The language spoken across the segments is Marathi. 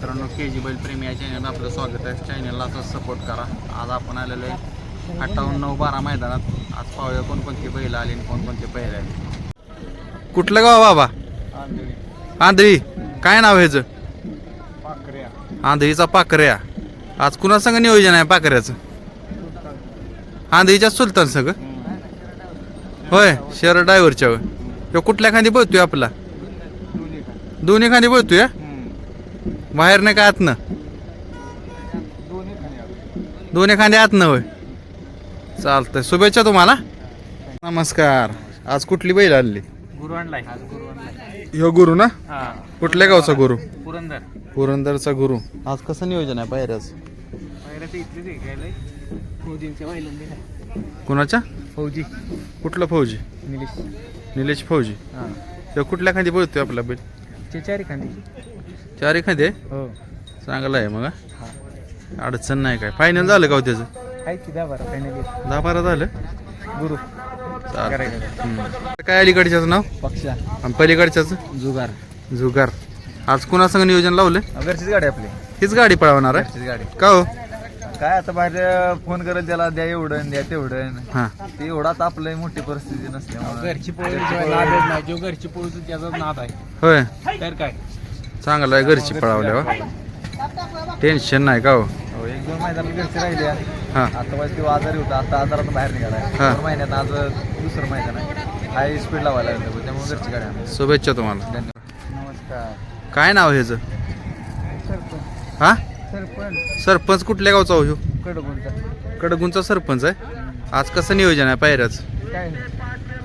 मित्रांनो के जी बैल प्रेमी या चॅनल आपलं स्वागत आहे. चॅनलला असं सपोर्ट करा. आज आपण आलेलो आहे अठ्ठावन्न नऊ बारा मैदानात. आज पाहूया कोणकोणती बैल आली आणि कोणकोणते बैल आले. कुठलं गाव बाबा? आंधळी. काय नाव ह्याचं? आंधळीचा पाकऱ्या आज कुणा संग नियोजन आहे पाकऱ्याचं आंधळीच्या सुलतान संग होय शहर ड्रायव्हरच्या ह्यो. कुठल्या खांदी बोलतोय आपला? दोन्ही खांदी. बोलतोय बाहेर नाही का आतनं? दोन्ही खांदे आतनं होय. चालतंय. शुभेच्छा तुम्हाला. नमस्कार. आज कुठली बैल आणली? गुरु आणलाय ह्यो गुरु ना? हा. कुठल्या गावचा गुरु? पुरंदर. पुरंदरचा गुरु. आज कसं नियोजन आहे पायऱ्याच? कुणाच्या? फौजी. कुठलं फौजी? निलेश. निलेश फौजी. हा. ह्यो कुठल्या खांदी बोलतोय आपला बैल? चारी खांदी. चारी खांदे हो. चांगला आहे मग हा? अडचण नाही काय. फायनल झालं का हो त्याचं? आहे की दहा बारा फायनली दहा बारा झालं? गुरु. चालतंय. हम्म. काय अलीकडच्याचं नाव? पक्षा. आणि पलीकडच्याचं? जुगार. जुगार. आज कुणासंग नियोजन लावलं घरचीच गाडी आपली. हीच गाडी पळवणार आहे? घरचीच गाडी. का हो? काय आता बाहेर फोन करेल त्याला द्या एवढं द्या तेवढं. हा. ते एवढाच आपलं मोठी परिस्थिती नसल्यामुळे. घरची पोळी नाही. जो घरची पोळी त्याचाच नाद आहे. होय. तर काय? चांगलं आहे घरची पळावल्या हो. टेन्शन नाही का हो? हो एक दोन महिन्यात घरची राहिली हा. आता वाईट तो आजारी होता आता आजारात बाहेर हा. दोन महिन्यात आज दुसरं मैदान आहे. हाय स्पीड लावायला लागलं त्यामुळे घरची गाडी शुभेच्छा तुम्हाला. नमस्कार. काय नाव ह्याचं? सरपंच. हा? सरपंच. सरपंच कुठल्या गावचा हो? कडकोणचा कडगुंचा. सरपंच आहे? आज कसं नियोजन आहे पायऱ्याच? काय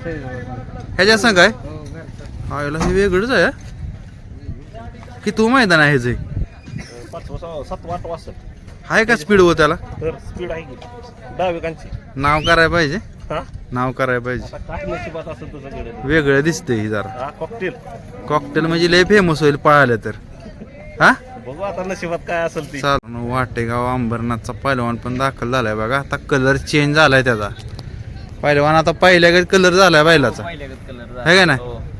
ह्याच्या संग आहे? हो घरचं. आयला हे वेगळंच आहे हा? की तू मैदान आहे वाजता आहे का स्पीड हो त्याला? तर स्पीड आहे की डावेकांची नाव करायला पाहिजे. हा नाव करायला पाहिजे. आता काय नशिबात असेल तुझं कडे वेगळं दिसतंय ही जरा. हा कॉकटेल कॉकटेल म्हणजे लय फेमस होईल पळालं तर. हा? बघू आता नशिबात काय असेल ती चाल वाटेगाव अंबरनाथचा पहिलवान पण दाखल झालाय बघा. आता कलर चेंज झालाय त्याचा. पहिलवान आता पहिल्या कलर झालाय बैलाचा. पहिल्यागत कलर है का ना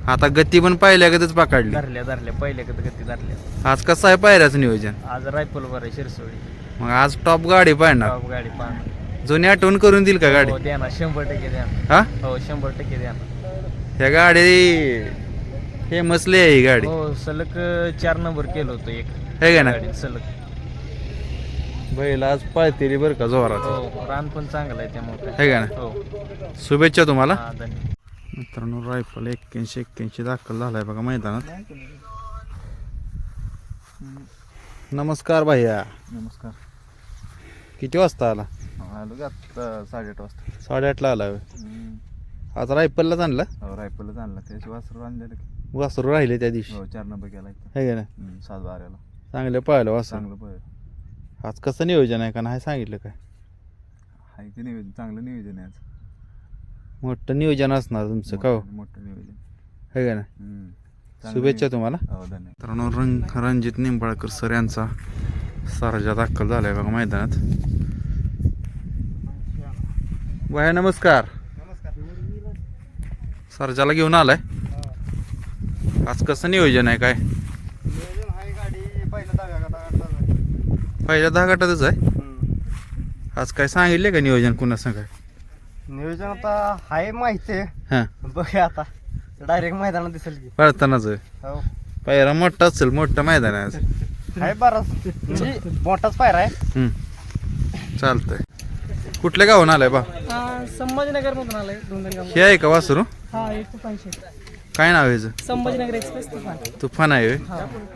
आता गती पण पहिल्यागतच पकडली. धरल्या धरल्या. पहिल्यागत गती धरल्या. आज कसं आहे पायऱ्याचं नियोजन? आज रायफल वर आहे शिरसोळी मग आज टॉप गाडी पाहणार. टॉप गाडी पाहणार. जुनी आठवण करून देईल का गाडी? हो द्या ना. शंभर टक्के द्या ना. हा? हो शंभर टक्के द्या ना. ह्या गाडी फेमस लय आहे ही गाडी. हो सलग अं, चार नंबर केलं होतं एक. है का ना? गाडीत सलग. बैल आज पळतेली बरं का जोरात. हो रान पण चांगलं आहे त्यामुळे है का ना? हो. शुभेच्छा तुम्हाला. हा धन्यवाद. मित्रांनो रायफल एक्क्याऐंशी एक्क्याऐंशी दाखल झालाय बघा मैदानात. नमस्कार भैया. नमस्कार. किती वाजता आला? आलो का साडेआठ वाजता. साडेआठला आला होय. आज रायफललाच आणला? हो रायफलच आणला. त्याची वासरू आणलेलं की. वासरू राहिले त्या दिवशी. हो चार नंबर इथं. है ना हम्म, सात बाराला. चांगलं पळालं वासरू. चांगलं पळ आज कसं नियोजन आहे का नाही? सांगितलं काय? आहे की नियोजन चांगलं नियोजन आहे आज. मोठं नियोजन असणार तुमचं का हो? मोठं- नियोजन. है का ना? हम्म. चांगलं शुभेच्छा नियोजन. तुम्हाला. हो धन्यवाद. मित्रांनो रंग रणजित निंबाळकर सर यांचा सरजा दाखल झालाय बघा मैदानात. बाय नमस्कार. सरजाला घेऊन आलाय. आज कसं नियोजन आहे काय? पहिल्या दहा गटातच आहे? आज काय सांगितले का नियोजन? कुणा सांग नियोजन आता हाय माहिती आहे. हां. बघूया आता. डायरेक्ट मैदानात दिसेल की. पळतानाच आहे. हो. पहिला मोठा असेल मोठं मैदान आहे आज. हाय बराच. म्हणजे मोठाच पायरा आहे. हम्म. चालतंय. कुठल्या गावून आलाय बा? संभाजीनगर मधून आलाय दोन हे आहे का वासरू? हा एक काय नाव आहे? संभाजीनगर एक्सप्रेस तुफान. तुफान आहे होय?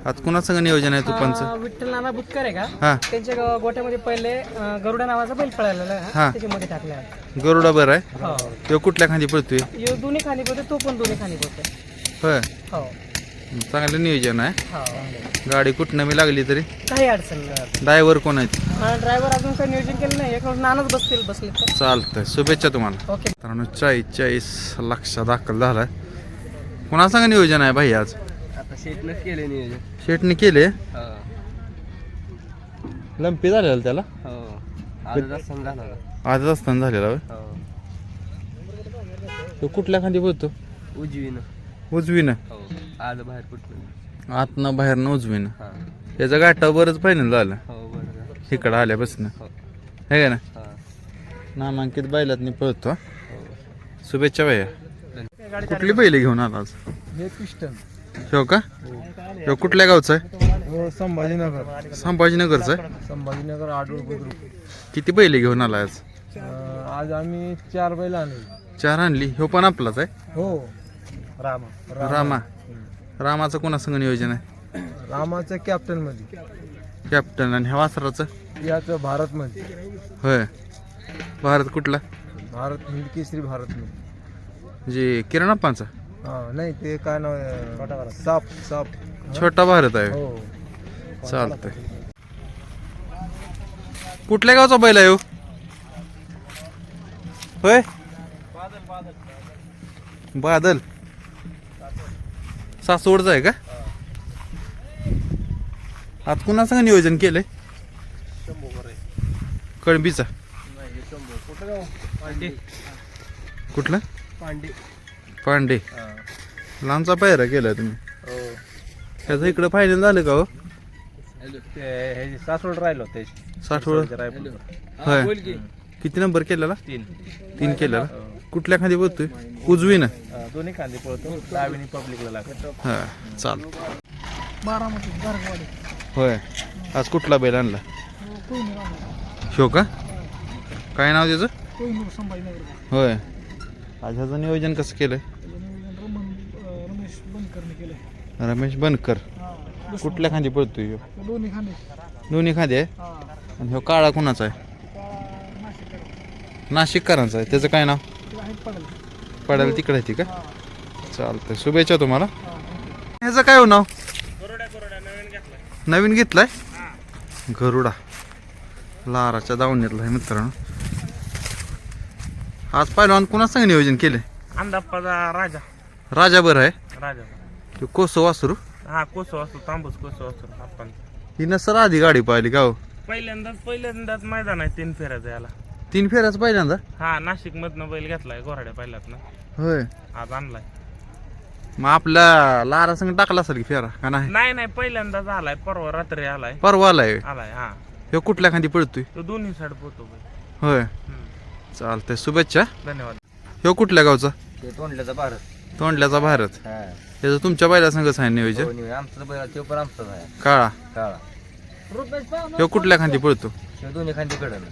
आज कुणासंग नियोजन आहे तुफानचं? हा, विठ्ठल नाना बुतकर आहे का? हा. त्यांच्या गाव- गोठ्यामध्ये पहिले अं, गरुडा नावाचा बैल पळालेला आहे हा. हा, त्याच्यामध्ये टाकला आहे. गरुडा बरं आहे. हो. तो कुठल्या खांदी पळतोय? ह्यो दोन्ही खाली पोते तो पण दोन्ही खाली पोते होय. हो. चांगलं नियोजन आहे. हो. गाडी कुठनं मी लागली तरी? काही अडचण नाही. ड्रायव्हर कोण आहेत? ड्रायव्हर अजून काही नियोजन केलं नाही. एक नानच बसतील बसले तर. चालतंय. शुभेच्छा तुम्हाला. ओके. मित्रांनो चाळीस चाळीस लक्ष दाखल झालाय कुणासंग नियोजन आहे भाई आज? आता शेटनच केले नियोजन. शेटने केले? हो. लंपी झालेला त्याला? हो. आज झाला आजच असताना झालेला होय? हो. तो कुठल्या खांदी बोलतो? उजवीनं. उजवीनं. हो. आज बाहेर कुठलं? आतनं बाहेरनं उजवीनं. हा. याचा गाठा बरंच फायनल झालं. हो बरं इकडं आल्यापासून. हो. हे का ना हा. नामांकित बैलात मी पळतो. हो. शुभेच्छा भैया. कुठली बैल घेऊन आला आज हे पिस्टन. हो का? हो कुठल्या गावचा आहे? हो संभाजीनगर. संभाजीनगरचा आहे? संभाजीनगर आडूळ बुद्रुक किती बैल घेऊन आला आज आज आम्ही चार बैल आणले. चार आणली. ह्यो पण आपलाच आहे? हो. रामा. रामा. रामाचं कोणासंग नियोजन आहे? रामाचं कॅप्टनमध्ये कॅप्टन आणि ह्या वासराचं? याचं भारत मध्ये होय. भारत कुठला? भारत हिंद केसरी भारत मध्ये जे किरणाप्पांचा हा नाही ते काय नाव? साप साप. छोटा भारत आहे. हो. चालतंय. कुठल्या गावचा बैल आहे हो? होय? बादल. सासवडचा आहे का? आज कुणाचं नियोजन केलंय? कळंबीचा. कुठला? पांडे. पांडे. लांबचा पायरा केलाय तुम्ही. हो. त्याचं इकडं फायनल झालं का हो? हे सासवड राहिलो ते साठवड होय. किती नंबर केलेला? तीन. तीन केलेला? कुठल्या खाली बोलतोय उजवीनं? दोन्ही कांदे पळतो. डावीनी पब्लिकला लागतो. हा चाल. बारामती गारगवाडी होय. आज कुठला बैल आणला? शो का? काय नाव त्याचं? संभाजीनगर. होय. आज ह्याचं नियोजन कसं केलंय? रमेश बनकरने केलंय रमेश बनकर. कुठल्या खांदी पडतो ह्यो? दोन्ही खांदे दोन्ही खांदे आहे? हा आणि ह्यो काळा कुणाचा आहे? नाशिक नाशिककरांचा आहे. त्याचं काय नाव? आहेत पडेल. पडायला तिकडे आहे ती का? चालतंय. शुभेच्छा तुम्हाला. ह्याचं काय हो नाव? नवीन घेतलाय? गरुडा. लाराच्या दावणीतला आहे मित्रांनो. आज पहिलवान कुणा सांग नियोजन केले अंदाप्पाचा राजा. राजा बरं आहे. राजा. तो कोसो वासरू? हा कोसो असतो तांबूस कोसो असतो आपण. ही नसर आधी गाडी पाहिली का हो? पहिल्यांदाच पहिल्यांदाच मैदान आहे तीन फेऱ्याचं याला. तीन फेऱ्याच पहिल्यांदा? हा नाशिक मधनं बैल घेतलाय गोराड्या पहिल्यातनं. होय. आज आणलाय. मग आपला लारा संग टाकला असेल की फेरा का नाही? नाही नाही पहिल्यांदाच आलाय परवा रात्री आलाय. परवा आलाय आलाय हा. ह्यो कुठल्या खांदी पडतोय तो दोन्ही साईड पोहतो बैल. होय. हम्म. चालतंय. शुभेच्छा. धन्यवाद. ह्यो कुठल्या गावचा? ते तोंडल्याचा भारत. तोंडल्याचा भारत. हा. त्याचं तुमच्या बैला संगच आहे नियोजन? हो, निवे. आमचं बैल तो पण आमचाच आहे. काळा. काळा. ह्यो कुठल्या खांदी पडतो शिव दोन्ही खांदी कडन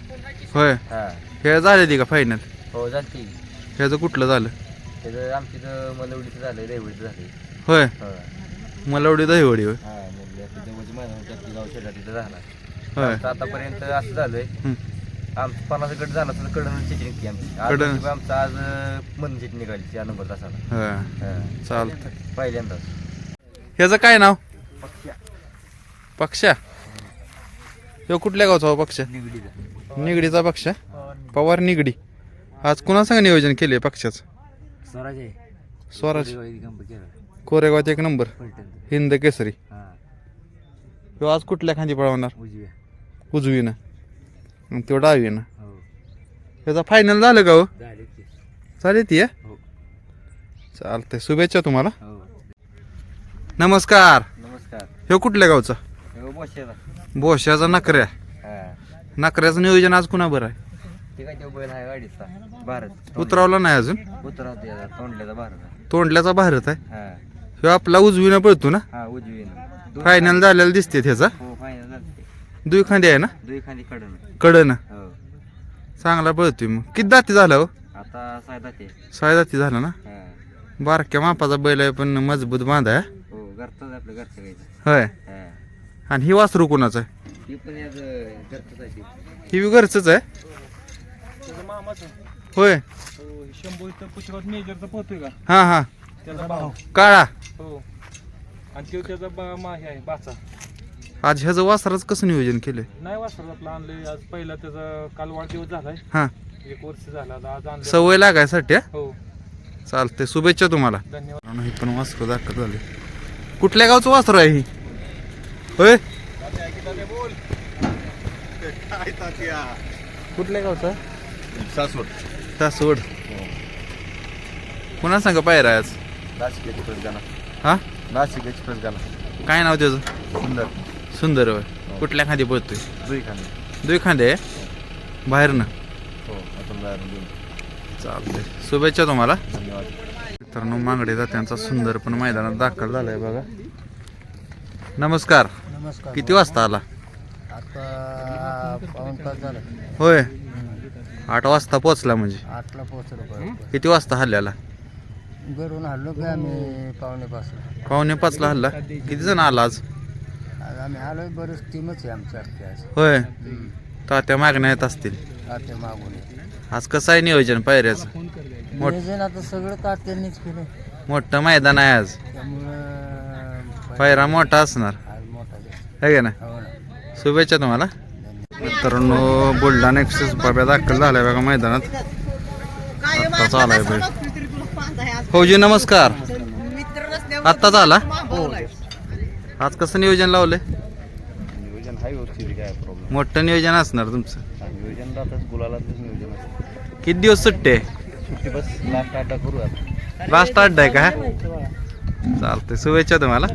होय. हा. हे झाले ती का फायनल हो जाती ह्याचं कुठलं झालं? त्याचं आमची तर मलवडीचं झालं रेवडीचं झालं होय. हो. मलवडी दहीवडी होय. हा म्हणजे गाव शेतात तिथं झाला. होय. आमचं आतापर्यंत असं झालंय. हं. आमचं पन्नास गट झाला तर कडन चिठी निघते आमची. आज कडण. नशीब आमचं आज मन चिठी निघाली त्या नंबर तासाला. हा. पहिल्यांदाच. ह्याचं काय नाव? पक्षा. ह्यो कुठल्या गावचा हो पक्ष? निगडीचा. निगडीचा पक्ष? पवार निगडी. आज कुणा सांग नियोजन केले पक्षाचं? स्वराज आहे. स्वराज. कंप केलं. कोरेगावात एक नंबर. फलटण. हिंद केसरी. हा. ह्यो आज कुठल्या खांदी पळवणार? उजव्या. उजवीनं. मग तो डावीनं हो. ह्याचा फायनल झालं का हो? झाले चालेल ती हो. चालतंय शुभेच्छा तुम्हाला. हो. नमस्कार. नमस्कार. ह्यो कुठल्या गावचा? हो बोशाचा नकऱ्या. हा. नकऱ्याचं नियोजन आज कुणा बरं आहे? ते काय तो बैल आहे गाडीचा. भारत. उतरावला नाही अजून? तोंडल्याचा भारत आहे. तोंडल्याचा भारत आहे? हा. ह्यो आपला उजवीनं पळतो ना? हा उजवीनं. फायनल झालेला दिसते त्याचा. हो. दुई खांदी आहे ना? दुई खाली कडन. कडन? हो. चांगला पळतोय मग. किती दाती झाला हो? आता सायदा ते साय दाती झाला ना? हा. बारक्या मापाचा बैल आहे पण मजबूत बांधा आहे. हो घरचंच आपलं घरचं गायचं होय. हा. आणि ही वासरू कोणाचं आहे? ती पण याच घरचंच आहे ती. ही बी घरचंच आहे? त्याचा मामाच होय. शंभू इथं पुष्कळ मेजरचा पोहतोय का? हा हा. त्याचा भाव काळा. हो. आणि तो त्याचा बा मा हे आहे बाचा. आज ह्याचं वासराचं कसं नियोजन केलंय? नाही वासर आपला आणले आज पहिला त्याचा काल वाढदिवस झालाय. हा. एक वर्ष झाला आता आज आणलं. सवय लागायसाठी हा? हो. चालतंय शुभेच्छा तुम्हाला. धन्यवाद. ही पण वासरू दाखल झाले. कुठल्या गावचं वासरू आहे ही? होय? कुठल्या गावचं? सासवड. सासवड. पुन्हा सांगा पायरा आहे आज? नाशिक एक्सप्रेस गाणं. हा? नाशिक एक्सप्रेस गाणं. काय नाव त्याचं? सुंदर. सुंदर होय. कुठल्या खांदी पळतोय दुई खांदे. दुई खांदे बाहेरनं. हो आपण चालतंय. शुभेच्छा तुम्हाला. धन्यवाद मित्रांनो मांगडे त्यांचा सुंदर पण मैदानात दाखल झालाय बघा. नमस्कार. नमस्कार. किती वाजता आला? आता पाऊन तास झाला. होय. आठ वाजता म्हणजे. आठला पोहोचलो परत. किती वाजता हल्ल्याला? घरून हल्लो की आम्ही पावणे पाचला. पावणे पाचला हल्ला. किती जण आला आज? आम्ही आलोय बरेच टीमच आहे आमच्या अख्खी आज. होय? तात्या मागण्या येत असतील. तात्या मागून. आज कसं आहे नियोजन पायऱ्याचं? मोठ- नियोजन आता सगळं तात्यांनीच केलं मोठं मैदान आहे आज. त्यामुळं पायरा मोठा असणार. आज मोठा दिवस. आहे का ना हो ना. शुभेच्छा तुम्हाला. मित्रांनो बुलढाणा एक्सेस बाब्या दाखल झालाय बघा मैदानात. आत्ताच आलाय बाई फौजी नमस्कार. आत्ताच आला? आज कसं नियोजन लावलंय? नियोजन हाय होती काय प्रॉब्लेम मोठं नियोजन असणार तुमचं. नियोजन गुलालातच नियोजन असतं. किती दिवस सुट्टे सुट्टी बस लास्ट अड्डा करू आता लास्ट अड्डा आहे का? चालतंय शुभेच्छा तुम्हाला.